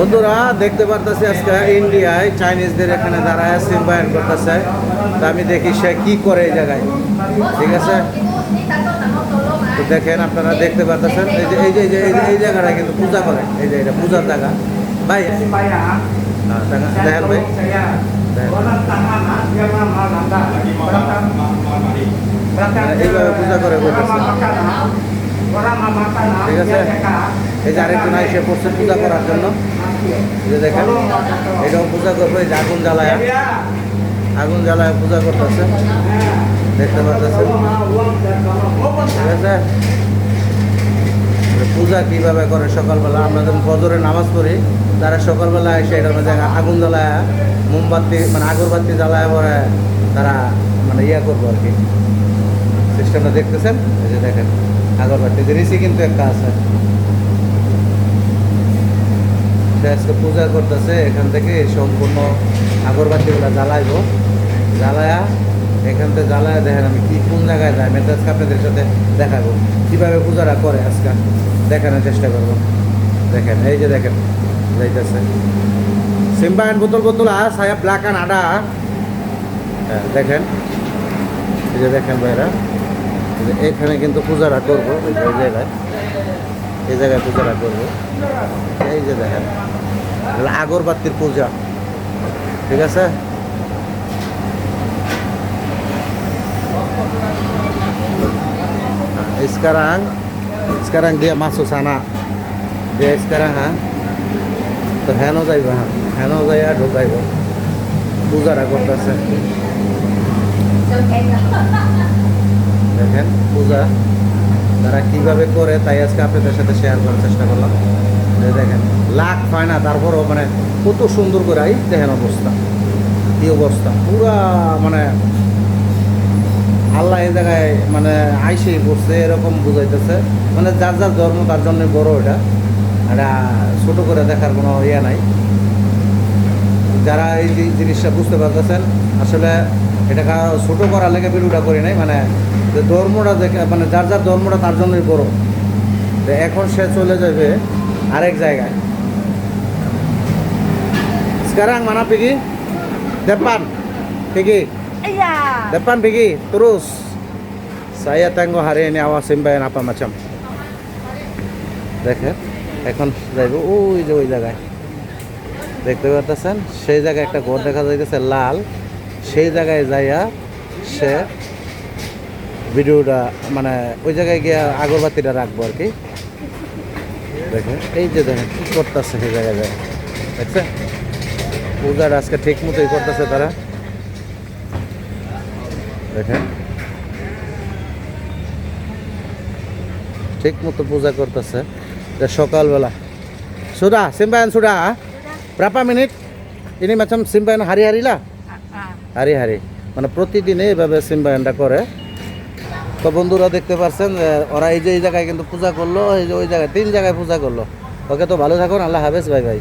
বন্ধুরা দেখতে পারতেছি আজকে ইন্ডিয়ায় চাইনিজদের এখানে দাঁড়ায় সিম্বায়ন করতেছে তা আমি দেখি সে কি করে এই জায়গায়। ঠিক আছে? দেখেন আপনারা দেখতে পারতেছেন এই যে এই যে এই জায়গাটা কিন্তু পূজা করে। এই যে এটা পূজার জায়গা। ভাই হ্যাঁ, দেখা- দেখেন ভাই। Nah, এইভাবে পূজা করে ঠিক আছে? এই যে আরেকজন এসে পড়ছে পূজা করার জন্য। দেখেন, এটাও পূজা করবে আগুন জ্বালায়। আগুন জ্বালায় পূজা করতেছে। দেখতে পাচ্ছেন? আছে? পূজা কীভাবে করে সকালবেলা? আমরা যখন বজরে নামাজ পড়ি, তারা সকালবেলা এসে এটা মধ্যে আগুন জ্বালায়, মোমবাতি মানে আগরবাতি জ্বালায় পরে তারা মানে ইয়া করব আর কি। সিস্টেমটা দেখতেছেন? এই যে দেখেন, আগরবাতি। রিসি কিন্তু একটা আছে সে আজকে পূজা করতেছে, এখান থেকে সম্পূর্ণ আগরবাতিগুলো জ্বালাইবো। জ্বালায়া, এখান থেকে জ্বালায়া দেখেন আমি কি, কোন জায়গায় যাই মেতে আজকে আপনাদের সাথে দেখাবো। কীভাবে পূজাটা করে আজকে, দেখানোর চেষ্টা করব। দেখেন, এই যে দেখেন, যাইতেছে। সিম্বায়ন বোতল বোতল আর সায়া ব্ল্যাক অ্যান্ড আডা দেখেন। এই যে দেখেন ভাইরা এখানে কিন্তু পূজাটা করব, এই জায়গায় এই জায়গায় পূজাটা করব এই যে দেখেন। এগুলো আগরবাতির পূজা। ঠিক আছে? sekarang sekarang dia masuk sana dia sekarang ha তো হেন যাইব হ্যাঁ। হেন যাইয়া ঢুকাইব। পূজাটা করতেছে। দেখেন, পূজা তারা কীভাবে করে তাই আজকে আপনাদের সাথে শেয়ার করার চেষ্টা করলাম। দেখেন, লাখ হয় না, তারপরও মানে কত সুন্দর করে, এই দেখেন অবস্থা, কি অবস্থা, পুরা মানে আল্লাহ এই জায়গায় মানে আইসেই পড়ছে, এরকম বুঝাইতেছে। মানে যার যার ধর্ম, তার জন্য বড় এটা। এটা ছোটো করে দেখার কোনো ইয়ে নাই। যারা এই জিনিসটা বুঝতে পারতেছেন আসলে এটা কারও ছোটো করার লেগে ভিডিওটা করি নাই মানে যে ধর্মটা দেখে মানে যার যার ধর্মটা তার জন্যই বড়। তো এখন সে চলে যাবে আরেক জায়গায়। sekarang mana pergi depan pergi Iya. depan pergi terus saya tengok hari ini awas sembahyang apa macam দেখেন এখন যাইব ওই যে ওই জায়গায়। দেখতে পাচ্ছেন সেই জায়গায় একটা ঘর দেখা যাইতেছে লাল। সেই জায়গায় যাইয়া সে ভিডিওটা মানে ওই জায়গায় গিয়ে আগরবাতিটা রাখব আর কি। দেখেন, এই যে দেখেন কি করতেছে সেই জায়গায় যায় দেখছেন? পূজার আজকে ঠিক মতোই করতেছে তারা। দেখেন। ঠিক মতো পূজা করতেছে। সকালবেলা। সুদা সিম্বায়ন সুদা berapa menit ini macam simbahan hari-hari lah hari-hari মানে প্রতিদিনে এভাবে সিম্বায়নটা করে তো বন্ধুরা দেখতে পাচ্ছেন যে ওরা এই যে এই জায়গায় কিন্তু পূজা করল এই যে ওই জায়গায় তিন জায়গায় পূজা করল। ওকে তো ভালো থাকুন আল্লাহ হাফেজ ভাই ভাই